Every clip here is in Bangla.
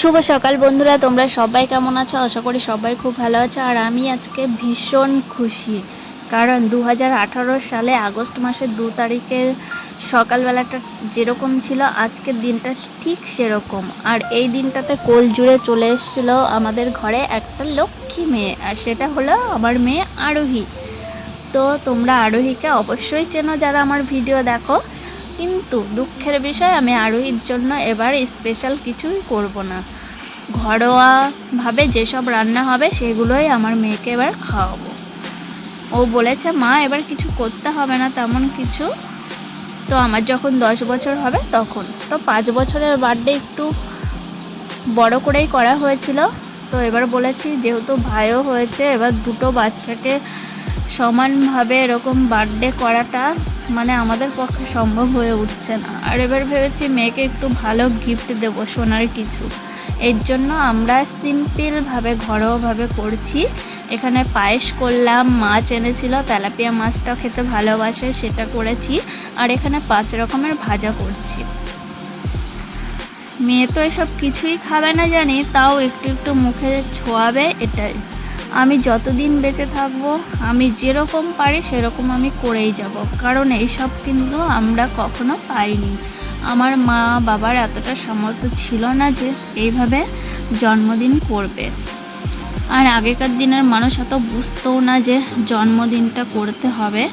শুভ সকাল বন্ধুরা, তোমরা সবাই কেমন আছো? আশা করি সবাই খুব ভালো আছো। আর আমি আজকে ভীষণ খুশি, কারণ দু হাজার আঠারো সালে আগস্ট মাসের দু তারিখের সকালবেলাটা যেরকম ছিল, আজকের দিনটা ঠিক সেরকম। আর এই দিনটাতে কোল জুড়ে চলে এসেছিল আমাদের ঘরে একটা লক্ষ্মী মেয়ে, আর সেটা হলো আমার মেয়ে আরোহী। তো তোমরা আরোহীকে অবশ্যই চেনো, যারা আমার ভিডিও দেখো। কিন্তু দুঃখের বিষয়, আমি আরোহীর জন্য এবার স্পেশাল কিছুই করব না। ঘরোয়াভাবে যেসব রান্না হবে, সেগুলোই আমার মেয়েকে এবার খাওয়াবো। ও বলেছে, মা, এবার কিছু করতে হবে না, তেমন কিছু। তো আমার যখন দশ বছর হবে তখন। তো পাঁচ বছরের বার্থডে একটু বড় করেই করা হয়েছিল। তো এবার বলেছি, যেহেতু ভাইও হয়েছে, এবার দুটো বাচ্চাকে সমানভাবে এরকম বার্থডে করাটা মানে আমাদের পক্ষে সম্ভব হয়ে উঠছে না। আর এবার ভেবেছি মেয়েকে একটু ভালো গিফট দেবো, সোনার কিছু। এর জন্য আমরা সিম্পলভাবে ঘরোয়াভাবে করছি। এখানে পায়েস করলাম, মাছ এনেছিল, তেলাপিয়া মাছটা খেতে ভালোবাসে, সেটা করেছি। আর এখানে পাঁচ রকমের ভাজা করছি। মেয়ে তো এসব কিছুই খাবে না জানি, তাও একটু একটু মুখে ছোঁয়াবে, এটাই। আমি যতদিন বেঁচে থাকব, আমি যেরকম পারি সেরকম আমি করেই যাব। কারণ এইসব কিন্তু আমরা কখনো পাইনি। আমার মা বাবার এতটা সামর্থ্য ছিল না যে এইভাবে জন্মদিন করবে। আর আগেকার দিনের মানুষ এত বুঝতেও না যে জন্মদিনটা করতে হবে।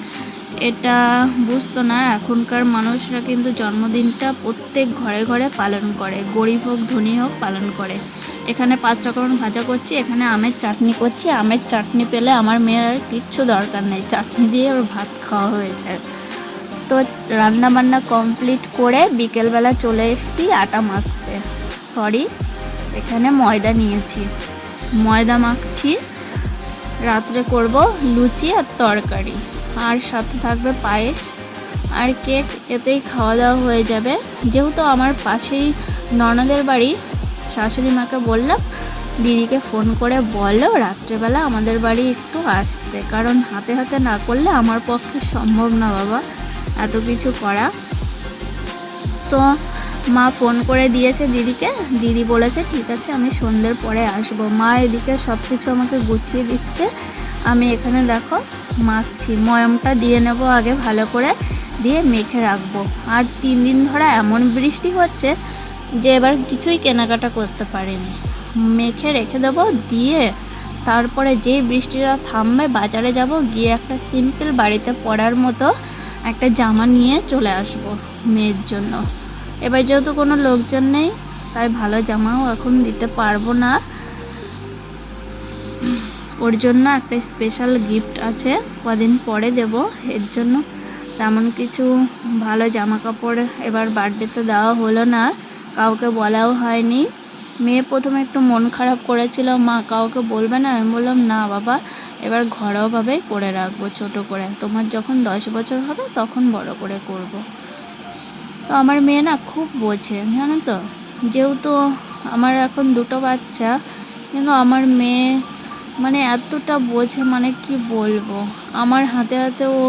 এটা বুঝতো না। এখনকার মানুষরা কিন্তু জন্মদিনটা প্রত্যেক ঘরে ঘরে পালন করে। গরিব হোক, ধনী হোক, পালন করে। এখানে পাঁচ রকম ভাজা করছি, এখানে আমের চাটনি করছি। আমের চাটনি পেলে আমার মেয়ের আর কিচ্ছু দরকার নেই। চাটনি দিয়ে ওর ভাত খাওয়া হয়েছে তো রান্না বান্না কমপ্লিট করে বিকেলবেলা চলে এসেছি আটা মাখতে। সরি, এখানে ময়দা নিয়েছি। ময়দা মাখছি। রাত্রে করব লুচি আর তরকারি। আর সাথে থাকবে পায়েস আর কেক, এতেই খাওয়া দাওয়া হয়ে যাবে। যেহেতু আমার পাশেই ননদের বাড়ি, শাশুড়ি মাকে বললাম, দিদিকে ফোন করে বলো রাত্রেবেলা আমাদের বাড়ি একটু আসতে, কারণ হাতে হাতে না করলে আমার পক্ষে সম্ভব না বাবা, এত কিছু করা। তো মা ফোন করে দিয়েছে দিদিকে, দিদি বলেছে, ঠিক আছে, আমি সন্ধ্যের পরে আসব। মা এদিকে সব কিছু আমাকে গুছিয়ে দিচ্ছে। আমি এখানে দেখো মাখছি। ময়মটা দিয়ে নেব আগে ভালো করে, দিয়ে মেখে রাখব। আর তিন দিন ধরে এমন বৃষ্টি হচ্ছে যে এবার কিছুই কেনাকাটা করতে পারিনি। মেখে রেখে দেবো, দিয়ে তারপরে যেই বৃষ্টিটা থামবে বাজারে যাব, গিয়ে একটা সিম্পল বাড়িতে পরার মতো একটা জামা নিয়ে চলে আসব মেয়ের জন্য। এবার যেহেতু কোনো লোকজন নেই, তাই ভালো জামাও এখন দিতে পারব না। ওর জন্য একটা স্পেশাল গিফট আছে, কদিন পরে দেব, এর জন্য তেমন কিছু ভালো জামা কাপড় এবার বার্থডেতে দেওয়া হলো না, কাউকে বলাও হয়নি। মেয়ে প্রথমে একটু মন খারাপ করেছিল, মা কাউকে বলবে না? আমি বললাম, না বাবা, এবার ঘরোয়াভাবেই করে রাখব ছোট করে। তোমার যখন দশ বছর হবে, তখন বড় করে করব। তো আমার মেয়ে না খুব বোঝে, জানো তো? যেহেতু আমার এখন দুটো বাচ্চা, কিন্তু আমার মেয়ে মানে এতটা বোঝে মানে কি বলব? আমার হাতে হাতে ও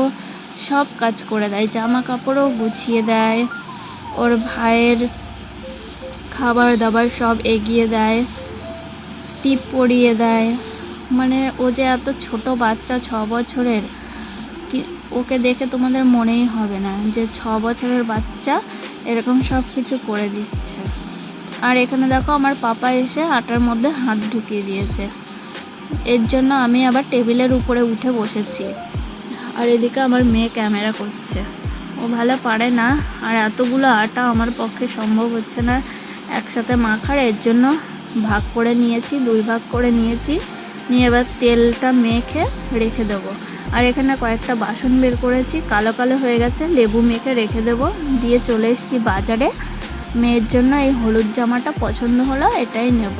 সব কাজ করে দেয়। জামা কাপড়ও গুছিয়ে দেয়, ওর ভাইয়ের খাবার দাবার সব এগিয়ে দেয়, টিপ পরিয়ে দেয়। মানে ও যে এত ছোট বাচ্চা ছ বছরের, কি ওকে দেখে তোমাদের মনেই হবে না যে ছ বছরের বাচ্চা এরকম সব কিছু করে দিচ্ছে। আর এখানে দেখো আমার পাপা এসে আটার মধ্যে হাত ঢুকিয়ে দিয়েছে। এর জন্য আমি আবার টেবিলের উপরে উঠে বসেছি। আর এদিকে আমার মেয়ে ক্যামেরা করছে। ও ভালো পারে না, আর এতগুলো আটা আমার পক্ষে সম্ভব হচ্ছে না একসাথে মাখার। এর জন্য ভাগ করে নিয়েছি, দুই ভাগ করে নিয়েছি। নিয়ে এবার তেলটা মেখে রেখে দেবো। আর এখানে কয়েকটা বাসন বের করেছি, কালো কালো হয়ে গেছে, লেবু মেখে রেখে দেবো। দিয়ে চলে এসেছি বাজারে। মেয়ের জন্য এই হলুদ জামাটা পছন্দ হলো, এটাই নেব।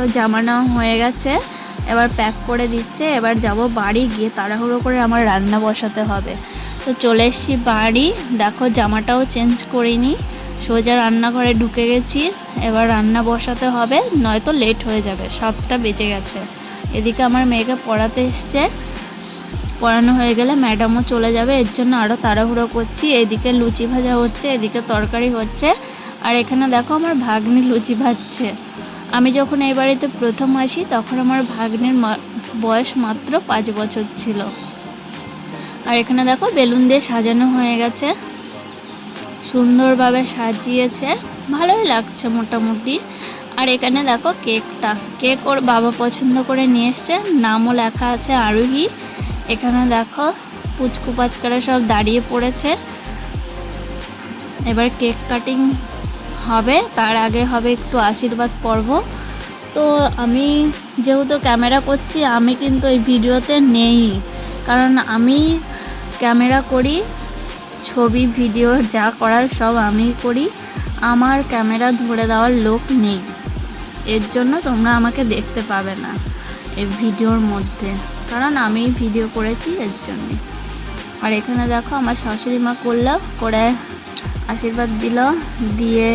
তো জামা হয়ে গেছে। এবার প্যাক করে দিচ্ছে। এবার যাব বাড়ি গিয়ে তাড়াহুড়ো করে আমার রান্না বসাতে হবে। তো চলে এসেছি বাড়ি। দেখো জামাটাও চেঞ্জ করিনি। সোজা রান্নাঘরে ঢুকে গেছি। এবার রান্না বসাতে হবে। নয়তো লেট হয়ে যাবে। সবটা বেজে গেছে। এদিকে আমার মেয়েকে পড়াতে এসছে। পড়ানো হয়ে গেলে ম্যাডামও চলে যাবে। এর জন্য আরও তাড়াহুড়ো করছি। এদিকে লুচি ভাজা হচ্ছে, এদিকে তরকারি হচ্ছে। আর এখানে দেখো আমার ভাগ্নি লুচি ভাজছে। আমি যখন এই বাড়িতে প্রথম আসি, তখন আমার ভাগ্নের বয়স মাত্র পাঁচ বছর ছিল। আর এখানে দেখো, বেলুন দিয়ে সাজানো হয়ে গেছে। সুন্দরভাবে সাজিয়েছে। ভালোই লাগছে মোটামুটি। আর এখানে দেখো, কেকটা। কেক ওর বাবা পছন্দ করে নিয়ে এসছে। নামও লেখা আছে, আরোহী। এখানে দেখো, পুচকু পাচকারা সব দাঁড়িয়ে পড়েছে। এবার কেক কাটিং হবে। তার আগে হবে একটু আশীর্বাদ পর্ব। তো আমি যেহেতু ক্যামেরা করছি, আমি কিন্তু এই ভিডিওতে নেই। কারণ আমি ক্যামেরা করি, ছবি, ভিডিও যা করার সব আমি করি। আমার ক্যামেরা ধরে দেওয়ার লোক নেই। এর জন্য তোমরা আমাকে দেখতে পাবে না এই ভিডিওর মধ্যে। কারণ আমি ভিডিও করেছি এর জন্যে। আর এখানে দেখো আমার শাশুড়ি মা করল করে আশীর্বাদ দিল, দিয়ে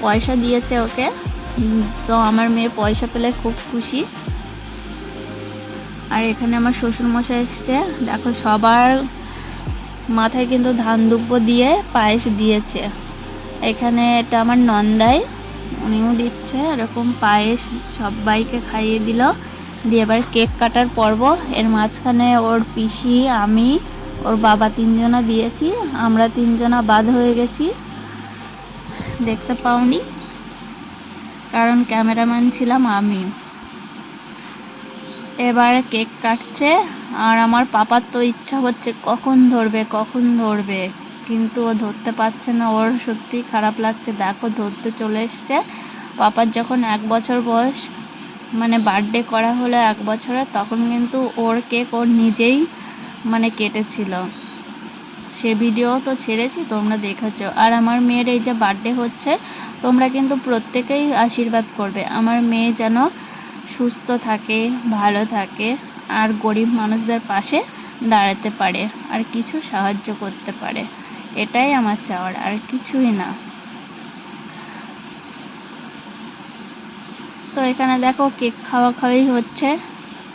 পয়সা দিয়েছে ওকে। তো আমার মেয়ে পয়সা পেলে খুব খুশি। আর এখানে আমার শ্বশুরমশাই এসছে। দেখো, সবার মাথায় কিন্তু ধান দুব্য দিয়ে পায়েস দিয়েছে। এখানে এটা আমার নন্দাই, উনিও দিচ্ছে। এরকম পায়েস সবাইকে খাইয়ে দিল। দিয়ে এবার কেক কাটার পর্ব। এর মাঝখানে ওর পিসি, আমি ওর বাবা তিনজনা দিয়েছি, আমরা তিনজনা বাদ হয়ে গেছি। দেখতে পাওনি, কারণ ক্যামেরাম্যান ছিলাম আমি। এবার কেক কাটছে, আর আমার পাপার তো ইচ্ছা হচ্ছে কখন ধরবে কখন ধরবে, কিন্তু ও ধরতে পারছে না। ওর সত্যি খারাপ লাগছে। দেখো, ধরতে চলে এসছে। পাপার যখন এক বছর বয়স মানে বার্থডে করা হলো এক বছরে, তখন কিন্তু ওর কেক ওর নিজেই মানে কেটেছিল। সে ভিডিও তো ছেড়েছি, তোমরা দেখেছ। আর আমার মেয়ের এই যে বার্থডে হচ্ছে, তোমরা কিন্তু প্রত্যেকেই আশীর্বাদ করবে। আমার মেয়ে যেন সুস্থ থাকে, ভালো থাকে, আর গরিব মানুষদের পাশে দাঁড়াতে পারে, আর কিছু সাহায্য করতে পারে। এটাই আমার চাওয়ার, আর কিছুই না। তো এখানে দেখো কেক খাওয়া খাওয়াই হচ্ছে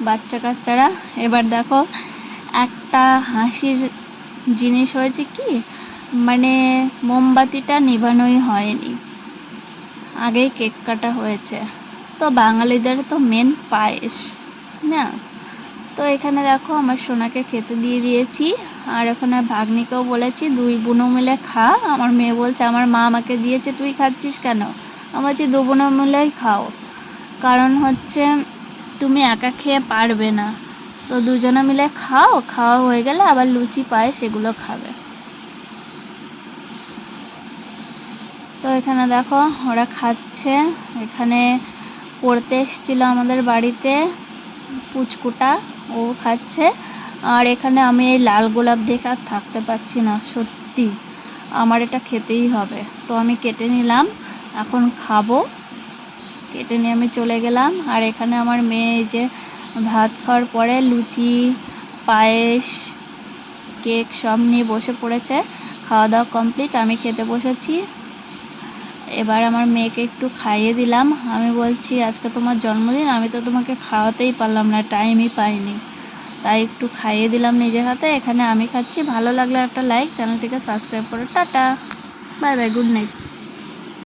বাচ্চা কাচ্চারা এবার দেখো একটা হাসির জিনিস হয়েছে কি? মানে মোমবাতিটা নিভানোই হয়নি। আগেই কেক কাটা হয়েছে। তো বাঙালিদের তো মেন পায়েস, না? তো এখানে দেখো আমার সোনাকে খেতে দিয়ে দিয়েছি। আর ওখানে ভাগ্নিকেও বলেছি, দুই বোনও মিলে খা। আমার মেয়ে বলছে, আমার মা আমাকে দিয়েছে, তুই খাচ্ছিস কেন? আমার বলছি দু বোনও মিলেই খাও। কারণ হচ্ছে, তুমি একা খেয়ে পারবে না। তো দুজনে মিলে খাও, খাওয়া হয়ে গেলে আবার লুচি পায় সেগুলো খাবে। তো এখানে দেখো ওরা খাচ্ছে। এখানে পড়তে এসেছিল আমাদের বাড়িতে পুচকুটা, ও খাচ্ছে। আর এখানে আমি এই লাল গোলাপ দেখে আর থাকতে পারছি না, সত্যি। আমার এটা খেতেই হবে। তো আমি কেটে নিলাম, এখন খাব। কেটে নিয়ে আমি চলে গেলাম। আর এখানে আমার মেয়ে এই যে ভাত খাওয়ার পরে লুচি, পায়েস, কেক সব নিয়ে বসে পড়েছে। খাওয়া দাওয়া কমপ্লিট, আমি খেতে বসেছি। এবার আমার মেয়েকে একটু খাইয়ে দিলাম। আমি বলছি, আজকে তোমার জন্মদিন, আমি তো তোমাকে খাওয়াতেই পারলাম না, টাইমই পাইনি। তাই একটু খাইয়ে দিলাম নিজের হাতে। এখানে আমি খাচ্ছি। ভালো লাগলে একটা লাইক, চ্যানেলটিকে সাবস্ক্রাইব করো। Tata. Bye bye, good night.